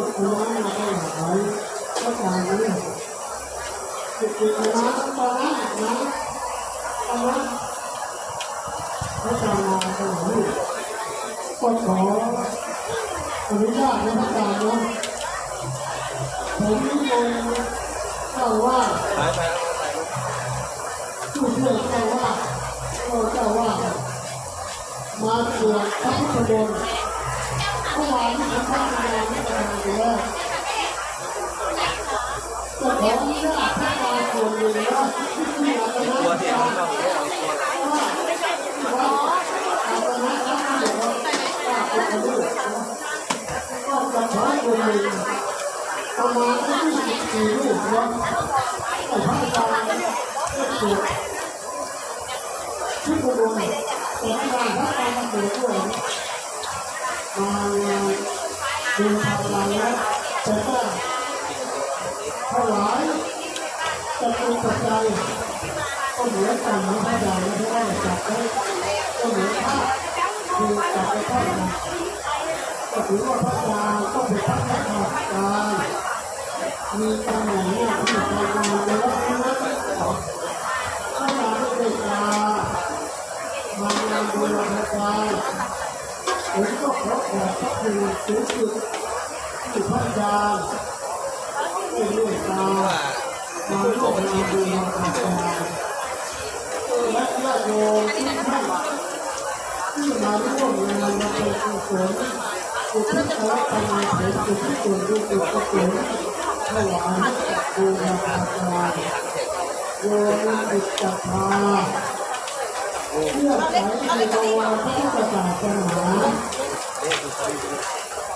มาได้หายก็ตายนี้จุดจุดน้ำตอนนั้นนะตอนนั้นเขาจะมาตรงนี้ก็ขออนุ ญาตในพระการนะผมนิมนต์เจ้าว่าไปไปแล้วไปผู้ช่วยเจ้าว่าก็เจ้าว่ามาตรวจพระพุทธมนต์เมื่อวานที่ทำงานไม่ได้ทำแล้วจะขออนุญาตพระการส่วนหนึ่งที่อาตมาตัวจะไราต้องเอาตัวว่าอาตมาจะเดี๋ยวว่าเป็นคนอื่นก็จะขอส่วนหนึ่งประมาณยี่สิบสี่รูปนะแต่พระอาจารย์ก็ที่คุณดูแต่งานพระการมาเกิดด้วย มางานดูทำงานแล้วแต่ก็ถวายจะเป็นปัจจัยก็เหมือนกันนะพระอาจารย์ไม่ได้จับได้ก็เหมือนพระคือจับไม้ก็ถือว่าพระอาก็เป็นพระแค่ทางการมีตำแหน่งหน้าที่การงานในวัดนั้นถ้ามาไม่ได้ลามางานบูรณาการ ผมก็ขอขอบพระคุณสูงสุดที่พระอาจารย์ได้เมตตามาร่วมงานบูรณาการและญาติโยมทุกท่านที่มาร่วมงานมาเป็นกุศลอุทิศขอทำงานเสร็จอุทิศส่วนบุญกุศลถวายบูรณาการโยมอิจฉาเพื่อใช้ในตัวพระพุทธศาสนา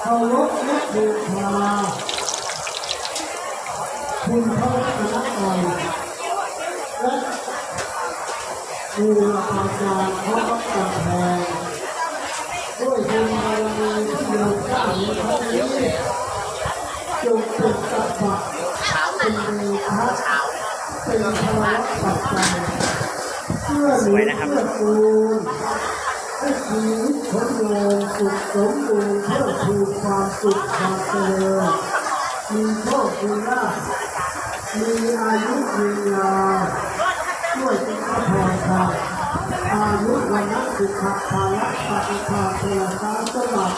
เคารพและบูชาคุณพระรัตนตรัยและบูรพาการย์พระวัตแทนด้วยบุญบารมีที่เราสร้างในครั้งนี้จงเป็นสัพพะเป็นเดชะเป็นพลังปัจจัยเพื่อหนุนเพื่อคูณ ให้ชีวิตของโยมสุขสมบูรณ์เพื่อคูณความสุขความเจริญมีโชคมีลาภมีอายุยืนยาวด้วยเป็นพระพรค่ะอายุวันนัสุขภาละปฏิภาณเทวตาสมัคร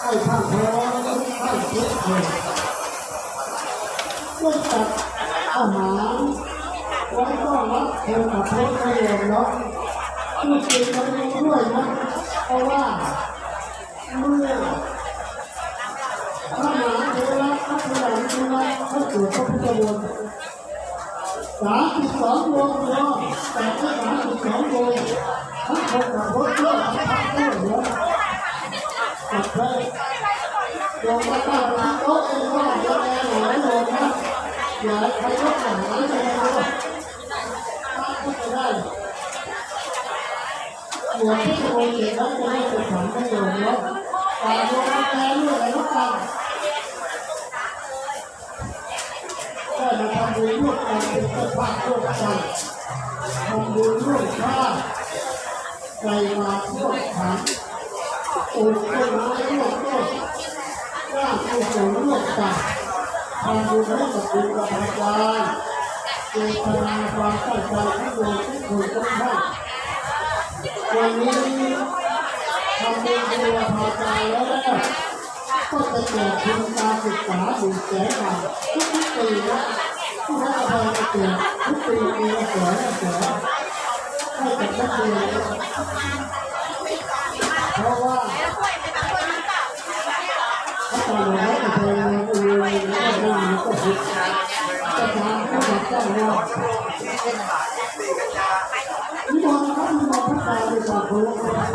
ให้ท่านพร้อมทุกท่านทุกคนด้วยจัดอาหารไว้ต้อนรับเทวกับพระพยมเนาะคือสิ่งมันมีด้วยนะเพราะว่าเมื่อพระมหาเทระพระพยามเทระพระสุพระพุทธวงศ์สามสิบสองวงเนาะแต่ก็สามสิบสองวงทั้งคนกับพระเจ้าพระเจ้าเนาะกับพระโยมพระเจ้าพระโต๊ะเองว่าจะแรงหลายโยมนะอย่าใครยกหางเลยนะก็จะได้ หัวที่โดนเจ็บแล้วจะได้เป็นของประโยชน์แล้วตาโยนแพ้เรื่องอะไรก็ตามก็มาทำบุญร่วมกันเป็นเจ้าภาพร่วมกันทำบุญร่วมชาใจมาร่วมขันปลูกต้นไม้ร่วมต้นสร้างกุศลร่วมกันทำบุญให้กับบุญกับอาจารย์เจตนาความตั้งใจที่โยมทุกคนทุกท่าน วันนี้ทำเป็นตัวพาใจแล้วก็จะแจกทุนการศึกษาหนึ่งแสนบาททุกปีนะที่รัฐบาลจะแจกทุกปีปีละแสนแสนให้กับนักเรียนเพราะว่าถ้าต่อนนี้จะเป็นเงินเดือนแล้วก็ไม่มีก็ผิดจะทำให้กับเจ้าว่า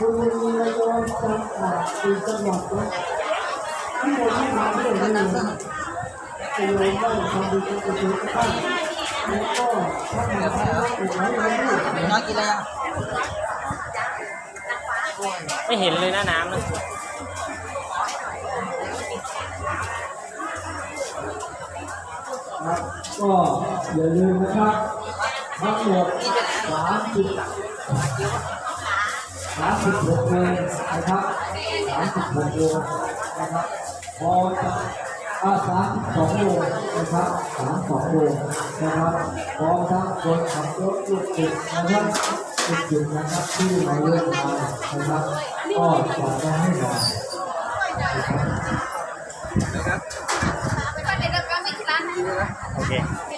คุณมีระยองจังหวัดอีกจังหวัดนะที่ผมไม่มาด้วยนี่นะระยองได้ทำดีกับตัวเองบ้างแล้วก็ถ้าหากว่าอีกหลายวันนี้น้อยกินอะไรยังไม่เห็นเลยนะน้ำนะครับก็อย่าลืมนะครับทั้งหมดสามสิบ สามสิบหกเพลนะครับสามสิบหกโลนะครับพอจะอาสามสิบสองโลนะครับสามงโลนะครับพร้อมทั้งคนขับรถลูกติดนะครับลูกติดนะครับที่มาเลือกมานะครับก็จอดไว้ให้หน่อยโอเคเดี๋ยวขอยัง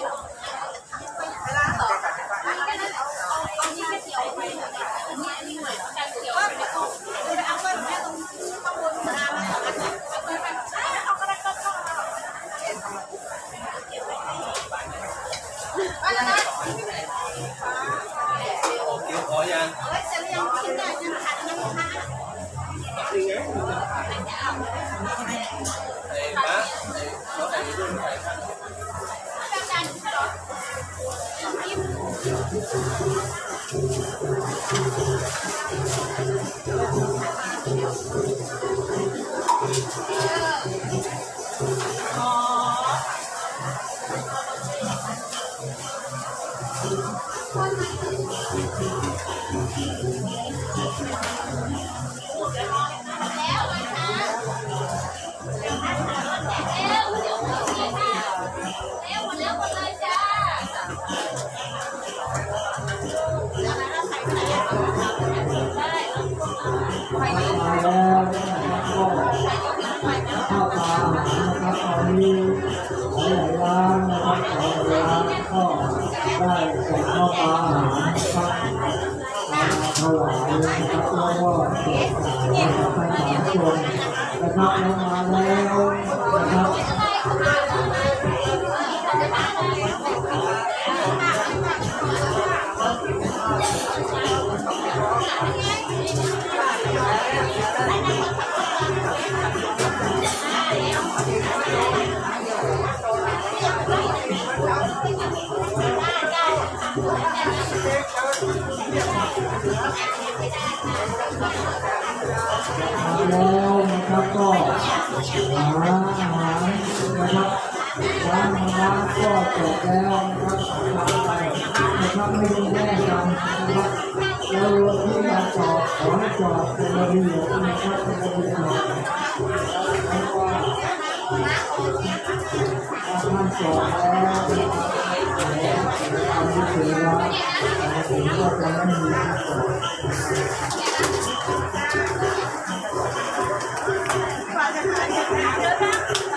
ไอ้ แล้วนะครับก็หาอาหานะครับร้านร้านก็จบแล้วนะครับไปนะครับไม่ต้องแย่งกันนะครับแล้วที่อยากจอดขอให้จอดเป็นระเบียบนะครับเป็นระเบียบหน่อยแล้วก็ท่านจอดแล้วนะครับแล้ว ถึงร้านถึงก็จะไม่มีที่จอดขอ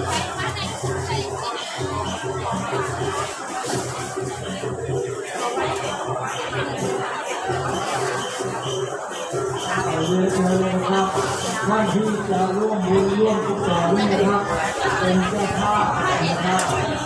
เรียนเชิญนะครับท่านที่จะร่วมบุญร่วมกุศลนะครับเป็นเจ้าภาพนะครับ